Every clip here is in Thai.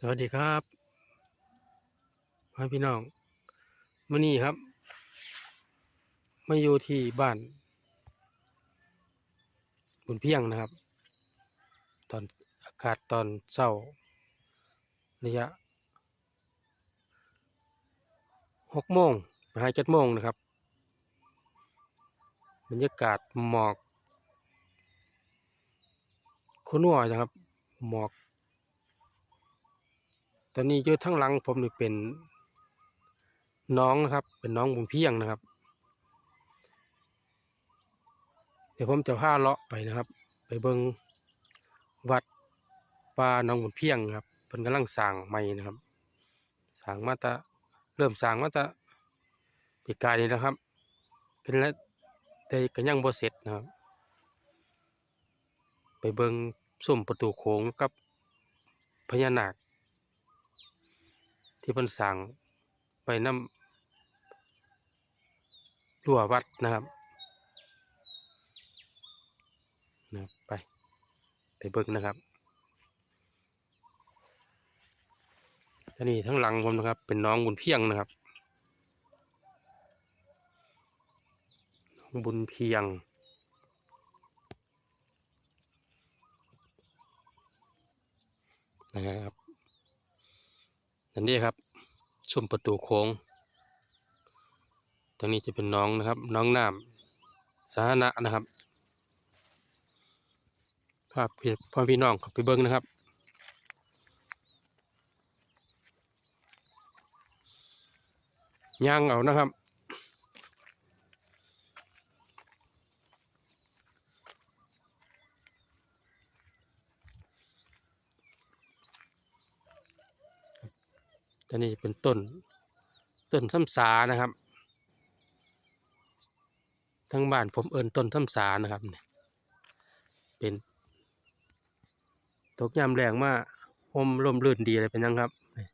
สวัสดีครับพ่อพี่น้องมื่อนี้ครับ มาอยู่ที่บ้านบุญเพียงนะครับ ตอนอากาศตอนเช้าระยะหกโมงไปหาเจ็ดโมงนะครับ บรรยากาศหมอก คุณนัวนะครับ หมอก ตอนนี้อยู่ทั้งหลังผมนี่เป็นน้องนะครับ เป็นน้องบุญเพียงนะครับ เดี๋ยวผมจะพาเลาะไปนะครับ ไปเบิงวัดป่าน้องบุญเพียงครับเพิ่นกำลังสร้างใหม่นะครับสร้างมาตะเริ่มสร้างมาตะปีกายนี้นะครับเป็นแล้วแต่ก็ยังบ่เสร็จนะครับ ไปเบิงสุ่มประตูโขงกับพญานาค ที่เพิ่นสร้างไปน้ำรั้ววัดนะครับนะไป ไปเบิ่งนะครับอันนี้ทั้งหลังผมนะครับ เป็นน้องบุญเพียงนะครับน้องบุญเพียง นะครับ อันนี้ครับชุ่มประตูโค้ง ตรงนี้จะเป็นน้องนะครับ น้องน้ำสาธารณะนะครับภาพพี่พ่อพี่น้องขับไปเบิ้งนะครับ ย่างเอานะครับ ตอนนี้เป็นต้น ต้นซ้ำสานะครับ ทั้งบ้านผมเอิ้นต้นซ้ำสานะครับเนี่ยเป็น ตกยามแรงมากห่มร่มรื่นดีอะไรเป็นยังครับนี่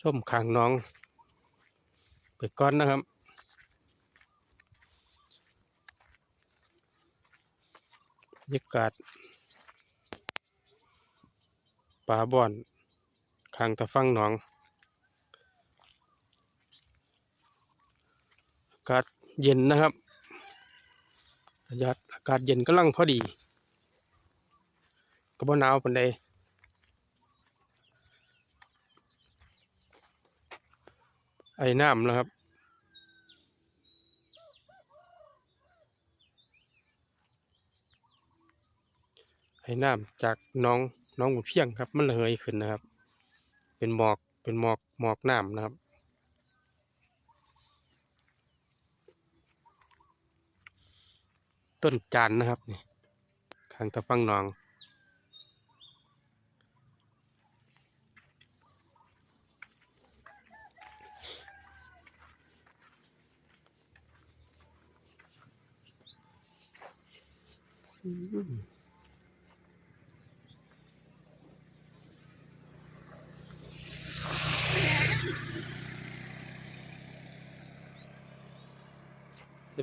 ชมขางน้อง ไปก่อนนะครับยากาศป่าบ่อนข้างตะฟังหนองอากาศเย็นนะครับอากาศอากาศเย็นกำลังพอดีก็บ่หนาวปานใดไอ้น้ำนะครับ ไอ้น้ำจากน้องน้องบุญเพียงครับ มันระเหยขึ้นนะครับ เป็นหมอกเป็นหมอกหมอกน้ำนะครับต้นจานนะครับนี่ข้างตะฟังนอง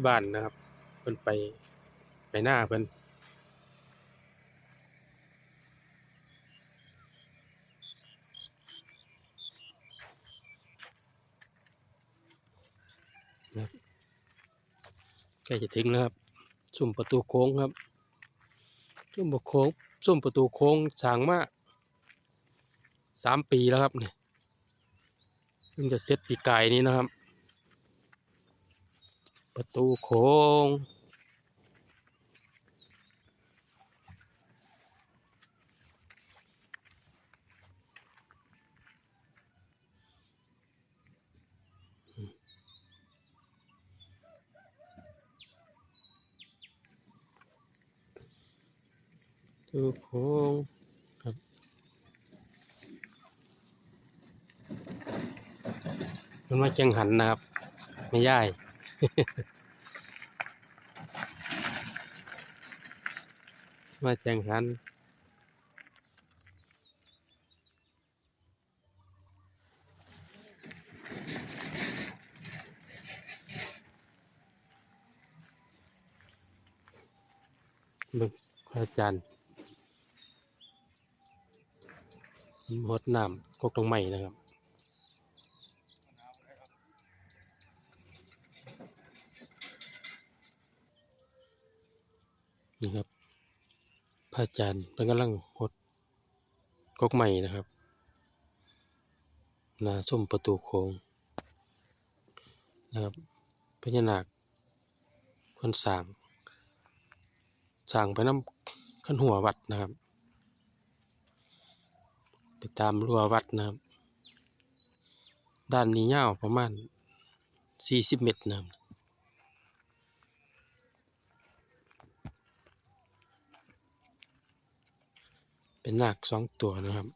ที่บ้านนะครับ เพิ่นไปไปหน้าเพิ่นนะใกล้จะถึงแล้วครับสุ่มประตูโค้งครับสุ่มประโค้งสุ่มประตูโค้งสางมาสามปีแล้วครับเนี่ยเพิ่งจะเสร็จปีกายนี้นะครับ ประตูโค้งตูโค้งครับมันมาจังหันนะครับ ไม่ย่าย มาแจงขันบึกพระจันทร์หดน้ำกกตรงใหม่นะครับ นี่ครับพระอาจารย์เป็นกำลังหดกกใหม่นะครับ นาส้มประตูโค้งนะครับพญานาคคนสร้างสร้างไปน้ำขั้นหัววัดนะครับ ไปตามรั้ววัดนะครับ ด้านนี้ยาวประมาณสี่สิบเมตรนะครับ เป็นนาคสองตัวนะครับ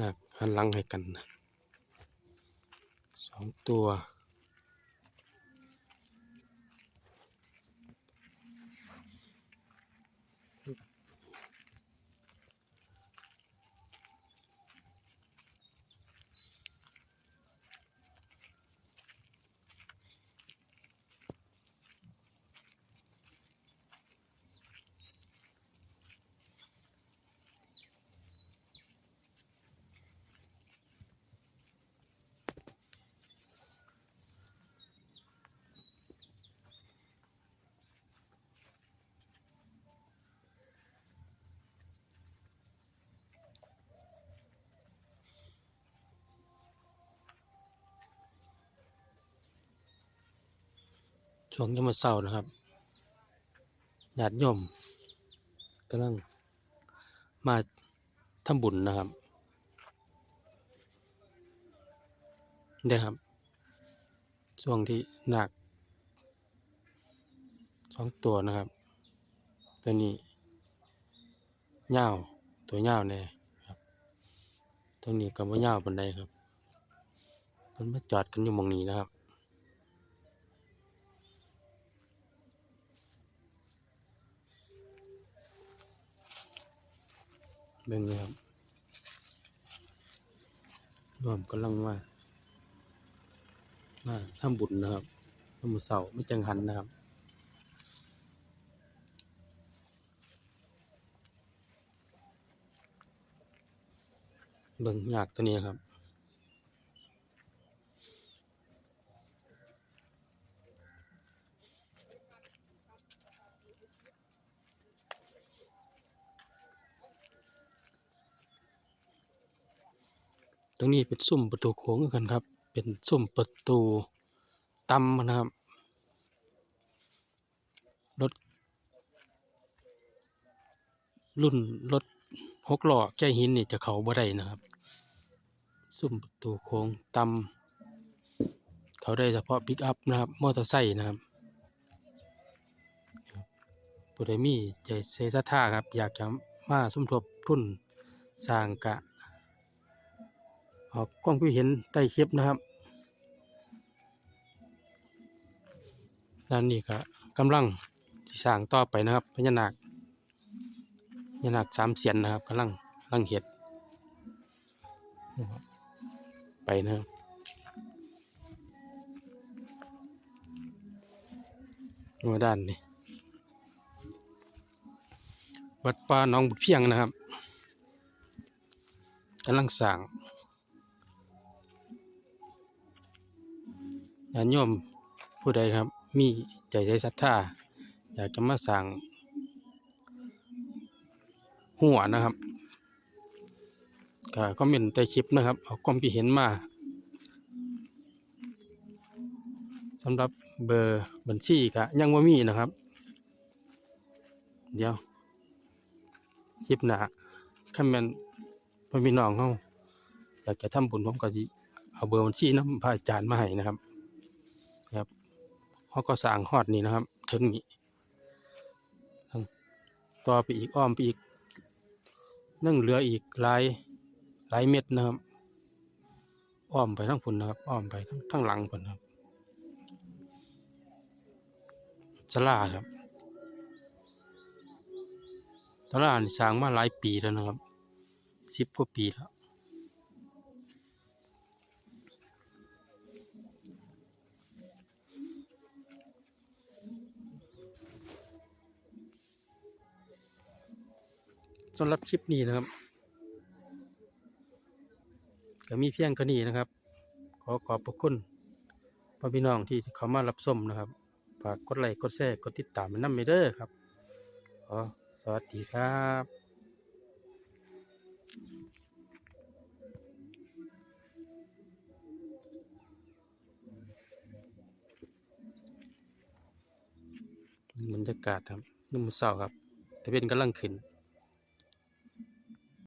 นาคหันหลังให้กันนะสองตัว ช่วงยามมื้อเช้านะครับญาติโยมกำลังมาทำบุญนะครับเด้อครับ ช่วงที่หนาคสองตัวนะครับ ตัวนี้ยาตัวยาวแน่ครับ ตัวนี้ก็บ่ยาวปานใดครับเพิ่นมาจอดกันอยู่มองนี้นะครับ เบิ่งนะครับรวมกำลังมามาทำบุญนะครับทำบุญเสาไม่จังหันนะครับเบิ่งยากตัวนี้ครับ รงนี้เป็นซุ้มประตูโค้งกันครับ เป็นซุ้มประตูตำนะครับ รถ รุ่นรถหกล้อแก้หินนี่จะเขาบ่ได้นะครับ ซุ้มประตูโค้งตำเขาได้เฉพาะปิกอัพนะครับ มอเตอร์ไซค์นะครับผู้ใดมีใจเซซัทธาครับ อยากจะมาสมทบทุนสร้างกะ ออกกล้องผู้เห็นใต้คลิปนะครับด้านนี้ก็กำลังสิสร้างต่อไปนะครับพญานาคพญานาคสามเสียนนะครับกำลังกำลังเห็ดไปนะครับมาด้านนี้วัดป่าหนองบุตรเพียงนะครับกำลังสร้าง ญาติโยมผู้ใดครับ มีใจใจศรัทธาอยากจะมาสั่งหัวนะครับก็คอมเมนต์ใต้คลิปนะครับ เอาความคิดเห็นมาสำหรับเบอร์บัญชีก็ยังว่ามีนะครับ เดี๋ยวคลิปหน้าคอมเมนต์พ่อพี่น้องเขาอยากจะทำบุญผมก็สิเอาเบอร์บัญชีน้ำพระอาจารย์มาให้นะครับ เขาก็สร้างฮอดนี่นะครับถึงนี้ต่อไปอีกอ้อมไปอีกนั่งเหลืออีกหลายหลายเม็ดนะครับ อ้อมไปทั้งพุ่นนะครับ อ้อมไปทั้งทั้งหลังพุ่นครับสลาครับสลานี่สร้างมาหลายปีแล้วนะครับสิบกว่าปีแล้ว สำหรับคลิปนี้นะครับก็มีเพียงแค่นี้นะครับ ขอขอบพระคุณพ่อพี่น้องที่เขามารับชมนะครับฝากกดไลค์กดแชร์กดติดตามมันนำไปเด้อครับขอสวัสดีครับบรรยากาศครับนุ่มเศร้าครับ แต่เป็นกำลังขึ้น